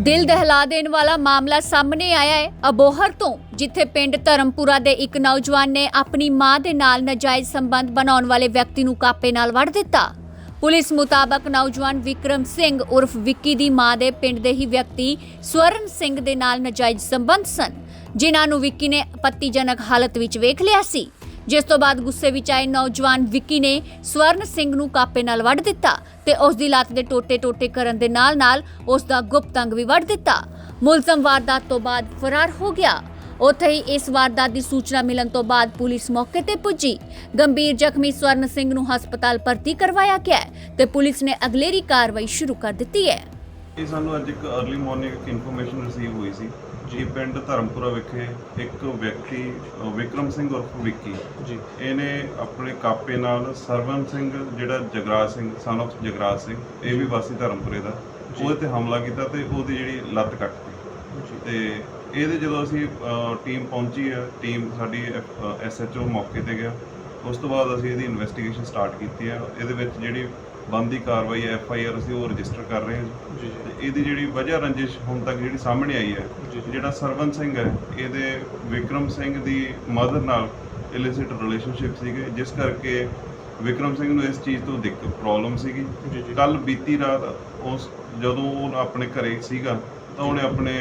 ਦਿਲ ਦਹਿਲਾ ਦੇਣ ਵਾਲਾ ਮਾਮਲਾ ਸਾਹਮਣੇ ਆਇਆ ਹੈ। ਅਬੋਹਰ ਤੋਂ, ਜਿੱਥੇ ਪਿੰਡ ਧਰਮਪੁਰਾ ਦੇ ਇੱਕ ਨੌਜਵਾਨ ਨੇ ਆਪਣੀ ਮਾਂ ਦੇ ਨਾਲ ਨਾਜਾਇਜ਼ ਸੰਬੰਧ ਬਣਾਉਣ ਵਾਲੇ ਵਿਅਕਤੀ ਨੂੰ ਕਾਪੇ ਨਾਲ ਵੜ ਦਿੱਤਾ। ਪੁਲਿਸ ਮੁਤਾਬਕ ਨੌਜਵਾਨ ਵਿਕਰਮ ਸਿੰਘ ਉਰਫ ਵਿੱਕੀ ਦੀ ਮਾਂ ਦੇ ਪਿੰਡ ਦੇ ਹੀ ਵਿਅਕਤੀ ਸਵਰਨ ਸਿੰਘ ਦੇ ਨਾਲ ਨਾਜਾਇਜ਼ ਸੰਬੰਧ ਸਨ, ਜਿਨ੍ਹਾਂ ਨੂੰ ਵਿੱਕੀ ਨੇ ਆਪੱਤੀਜਨਕ ਹਾਲਤ ਵਿੱਚ ਵੇਖ ਲਿਆ ਸੀ। ਜਿਸ ਤੋਂ ਬਾਅਦ ਗੁੱਸੇ ਵਿੱਚ ਆਏ ਨੌਜਵਾਨ ਵਿੱਕੀ ਨੇ ਸਵਰਨ ਸਿੰਘ ਨੂੰ ਕਾਪੇ ਨਾਲ ਵੱਢ ਦਿੱਤਾ ਤੇ ਉਸ ਦੀ ਲੱਤ ਦੇ ਟੋਟੇ-ਟੋਟੇ ਕਰਨ ਦੇ ਨਾਲ-ਨਾਲ ਉਸ ਦਾ ਗੁਪਤ ਅੰਗ ਵੀ ਵੱਢ ਦਿੱਤਾ। ਮੁਲਜ਼ਮ ਵਾਰਦਾਤ ਤੋਂ ਬਾਅਦ ਫਰਾਰ ਹੋ ਗਿਆ। ਉੱਥੇ ਹੀ ਇਸ ਵਾਰਦਾਤ ਦੀ ਸੂਚਨਾ ਮਿਲਣ ਤੋਂ ਬਾਅਦ ਪੁਲਿਸ ਮੌਕੇ ਤੇ ਪੁੱਜੀ। ਗੰਭੀਰ ਜ਼ਖਮੀ ਸਵਰਨ ਸਿੰਘ ਨੂੰ ਹਸਪਤਾਲ ਭਰਤੀ ਕਰਵਾਇਆ ਗਿਆ ਤੇ ਪੁਲਿਸ ਨੇ ਅਗਲੇਰੀ ਕਾਰਵਾਈ ਸ਼ੁਰੂ ਕਰ ਦਿੱਤੀ ਹੈ। ਇਹ ਸਾਨੂੰ ਅੱਜ ਇੱਕ अर्ਲੀ ਮਾਰਨਿੰਗ ਇੱਕ ਇਨਫੋਰਮੇਸ਼ਨ ਰਿਸੀਵ ਹੋਈ ਸੀ। ਜੀ ਪਿੰਡ ਧਰਮਪੁਰਾ ਵਿਖੇ ਇੱਕ ਵਿਅਕਤੀ ਵਿਕਰਮ ਸਿੰਘ ਉਰਫ ਵਿੱਕੀ ਜੀ। ਇਹਨੇ ਆਪਣੇ ਕਾਪੇ ਨਾਲ ਸਰਵਨ ਸਿੰਘ ਜਿਹੜਾ ਜਗਰਾਜ ਸਿੰਘ ਸਨ of ਜਗਰਾਜ ਸਿੰਘ ਇਹ ਵੀ ਵਾਸੀ ਧਰਮਪੁਰੇ ਦਾ। ਉਹਦੇ ਤੇ ਹਮਲਾ ਕੀਤਾ ਤੇ ਉਹਦੀ ਜਿਹੜੀ ਲੱਤ ਕੱਟਤੀ ਤੇ। ਇਹਦੇ ਜਦੋਂ ਅਸੀਂ ਟੀਮ ਪਹੁੰਚੀ ਹੈ ਟੀਮ ਸਾਡੀ ਐਸਐਚਓ ਮੌਕੇ ਤੇ ਗਿਆ ਉਸ ਤੋਂ ਬਾਅਦ ਅਸੀਂ ਇਹਦੀ ਇਨਵੈਸਟੀਗੇਸ਼ਨ ਸਟਾਰਟ ਕੀਤੀ ਹੈ। ਇਹਦੇ ਵਿੱਚ ਜਿਹੜੀ ਬੰਦੀ ਕਾਰਵਾਈ ਹੈ ਐਫਆਈਆਰ ਅਸੀਂ ਉਹ ਰਜਿਸਟਰ ਕਰ ਰਹੇ ਹਾਂ। ਜੀ। ਤੇ ਇਹਦੀ ਜਿਹੜੀ ਵਜ੍ਹਾ ਰੰਜਿਸ਼ ਹੁਣ ਤੱਕ ਜਿਹੜੀ ਸਾਹਮਣੇ ਆਈ ਹੈ। ਜਿਹੜਾ ਸਰਵਨ ਸਿੰਘ ਹੈ ਇਹਦੇ ਵਿਕਰਮ ਸਿੰਘ ਦੀ ਮਦਰ ਨਾਲ ਇਲਿਸਿਟ ਰਿਲੇਸ਼ਨਸ਼ਿਪ ਸੀਗੇ ਜਿਸ ਕਰਕੇ ਵਿਕਰਮ ਸਿੰਘ ਨੂੰ ਇਸ ਚੀਜ਼ ਤੋਂ ਦਿੱਕਤ ਪ੍ਰੋਬਲਮ ਸੀਗੀ। ਕੱਲ ਬੀਤੀ ਰਾਤ ਉਸ ਜਦੋਂ ਉਹ ਆਪਣੇ ਘਰੇ ਸੀਗਾ ਤਾਂ ਉਹਨੇ ਆਪਣੇ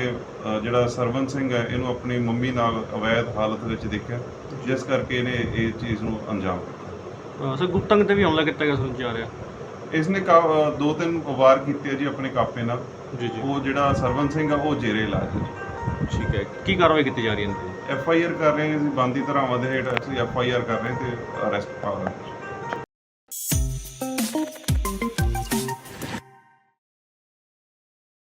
ਜਿਹੜਾ ਸਰਵਨ ਸਿੰਘ ਹੈ ਇਹਨੂੰ ਆਪਣੀ ਮੰਮੀ ਨਾਲ ਅਵੈਧ ਹਾਲਤ ਵਿੱਚ ਦੇਖਿਆ ਜਿਸ ਕਰਕੇ ਇਹਨੇ ਇਹ ਚੀਜ਼ ਨੂੰ ਅੰਜਾਮ ਦਿੱਤਾ। ਸਰ ਗੁਪਤੰਗ ਤੇ ਵੀ ਹਮਲਾ ਕੀਤਾ ਗਿਆ ਸੁਣ ਜਾ ਰਿਹਾ। ਇਸਨੇ ਕਾ- ਅ, ਦੋ ਤਿੰਨ ਵਾਰ ਕੀਤੇ ਆ ਜੀ ਆਪਣੇ ਕਾਪੇ ਨਾਲ। ਜੀ ਜੀ। ਉਹ ਜਿਹੜਾ ਸਰਵਨ ਸਿੰਘ ਆ ਉਹ ਜੇਰੇ ਇਲਾਜ ਹੈ ਜੀ। ਠੀਕ ਹੈ। ਕੀ ਕਾਰਵਾਈ ਕੀਤੀ ਜਾ ਰਹੀ ਹੈ ਇਹਨਾਂ ਤੇ ਐਫ ਆਈ ਆਰ ਕਰ ਰਹੇ ਹਾਂ ਅਸੀਂ ਬੰਦੀ ਧਾਰਾਵਾਂ ਦੇ ਹੇਠ ਅਸੀਂ ਐਫ ਆਈ ਆਰ ਕਰ ਰਹੇ ਤੇ ਅਰੈਸਟ ਪਾ ਰਹੇ ਹਾਂ।